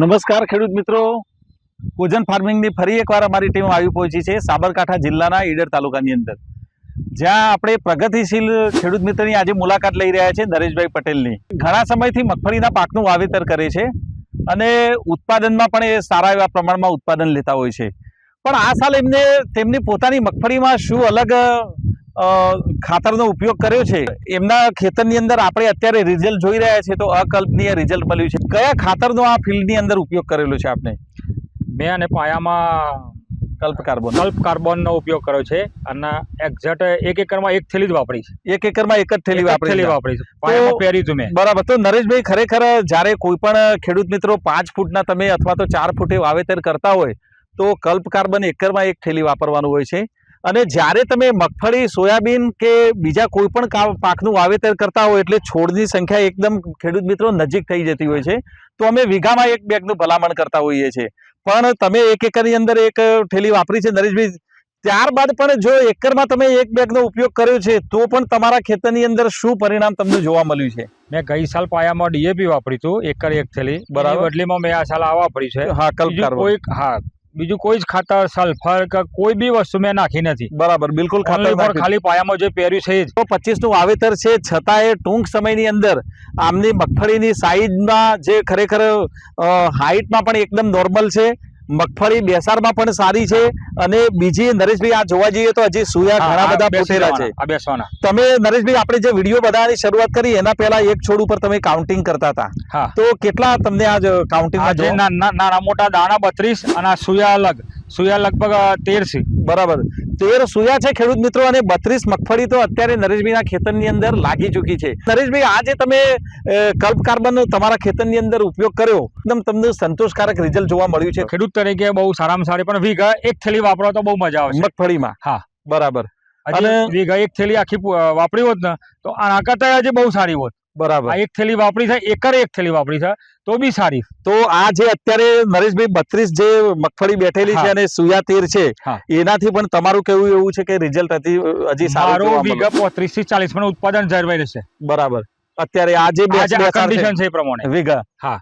નમસ્કાર ખેડૂત મિત્રો. કોજન ફાર્મિંગની ફરી એકવાર અમારી ટીમ આવી પહોંચી છે સાબરકાંઠા જિલ્લાના ઈડર તાલુકાની અંદર. જ્યાં આપણે પ્રગતિશીલ ખેડૂત મિત્રની આજે મુલાકાત લઈ રહ્યા છે નરેશભાઈ પટેલની. ઘણા સમયથી મગફળીના પાકનું વાવેતર કરે છે અને ઉત્પાદનમાં પણ એ સારા એવા પ્રમાણમાં ઉત્પાદન લેતા હોય છે. પણ આ સાલ એમને તેમની પોતાની મગફળીમાં શું અલગ ખાતરનો ઉપયોગ કર્યો છે. એમના ખેતરની અંદર આપણે અત્યારે રિઝલ્ટ જોઈ રહ્યા છે તો અકલ્પનીય રિઝલ્ટ મળ્યું છે. કયા ખાતરનો આ ફિલ્ડની અંદર ઉપયોગ કરેલો છે આપને? મેં અને પાયામાં કલ્પ કાર્બન. કલ્પ કાર્બનનો ઉપયોગ કર્યો છે અને એક્ઝેક્ટ એક એકરમાં એક થેલી જ વાપરી છે. એક એકરમાં એક જ થેલી વાપરી થેલી. વાપરી છે. પાયામાં પહેર્યું હતું મેં. બરાબર. તો નરેશભાઈ ખરેખર જ્યારે કોઈ પણ ખેડૂત મિત્રો પાંચ ફૂટના તમે અથવા તો ચાર ફૂટે વાવેતર કરતા હોય તો કલ્પ કાર્બન એકરમાં એક થેલી વાપરવાનું હોય છે. અને જ્યારે તમે મગફળી સોયાબીન કે બીજા કોઈ પણ પાકનું વાવેતર કરતા હોય એટલે છોડની સંખ્યા એકદમ ખેડૂત મિત્રો નજીક થઈ જતી હોય છે તો અમે વીઘામાં એક બેગનું ભલામણ કરતા હોઈએ છીએ. પણ તમે એક એકરની અંદર એક ઠેલી વાપરી છે નરેશભાઈ ત્યારબાદ પણ જો એકરમાં તમે એક બેગનો ઉપયોગ કર્યો છે તો પણ તમારા ખેતરની અંદર શું પરિણામ તમને જોવા મળ્યું છે? મેં ગઈ સાલ પાયામાં ડીએપી વાપરી હતું એકર એક થેલી. બરાબર. બદલીમાં મેં આ સાલ આ વાપરી છે. હા કલ્પ બીજું કોઈ હા બીજું કોઈ જ ખાતર સલ્ફર કે કોઈ બી વસ્તુ મેં નાખી નથી. બરાબર બિલકુલ ખાતર ખાલી પાયામાં જે પહેર્યું છે તો પચીસનું વાવેતર છે છતાં એ ટૂંક સમયની અંદર આમની મગફળીની સાઈઝમાં જે ખરેખર હાઈટમાં પણ એકદમ નોર્મલ છે. મગફળી બેસારમાં પણ સારી છે અને બીજી નરેશભાઈ આ જોવા જઈએ તો હજી સુયા ઘણા બધા બેસી છે. બેસવાના. તમે નરેશભાઈ આપણે જે વીડિયો બધાની શરૂઆત કરી એના પહેલા એક છોડ ઉપર તમે કાઉન્ટિંગ કરતા હતા. તો કેટલા તમને આ કાઉન્ટિંગ નાના મોટા દાણા બત્રીસ અને આ સુયા અલગ. સુયા લગભગ તેર છે. બરાબર. તેર સુયા છે ખેડૂત મિત્રો અને બત્રીસ મગફળી તો અત્યારે નરેશભાઈના ખેતરની અંદર લાગી ચૂકી છે. નરેશભાઈ આજે તમે કલ્પ કાર્બનનો તમારા ખેતરની અંદર ઉપયોગ કર્યો. એકદમ તમને સંતોષકારક રિઝલ્ટ જોવા મળ્યું છે. ખેડૂત તરીકે બહુ સારામાં સારી પણ વીઘા એક થેલી વાપરો તો બહુ મજા આવે મગફળીમાં. હા. બરાબર. અને- વીઘા એક થેલી આખી વાપરી હોત ને તો આના કરતા હજી બહુ સારી હોત. બરાબર. આ એક થેલી વાપરી છે એકર એક થેલી વાપરી છે તો બી સારી. તો આ જે અત્યારે નરેશભાઈ બત્રીસ જે મગફળી બેઠેલી છે અને સુયા તેર છે એનાથી પણ તમારું કેવું એવું છે કે રિઝલ્ટ હતી હજી સારું વિગત વીઘા. પોત્રીસથી ચાલીસ પણ ઉત્પાદન જળવાઈ રહેશે. બરાબર. અત્યારે આ જે આ જે કન્ડિશન છે. એ પ્રમાણે. વીઘા હા.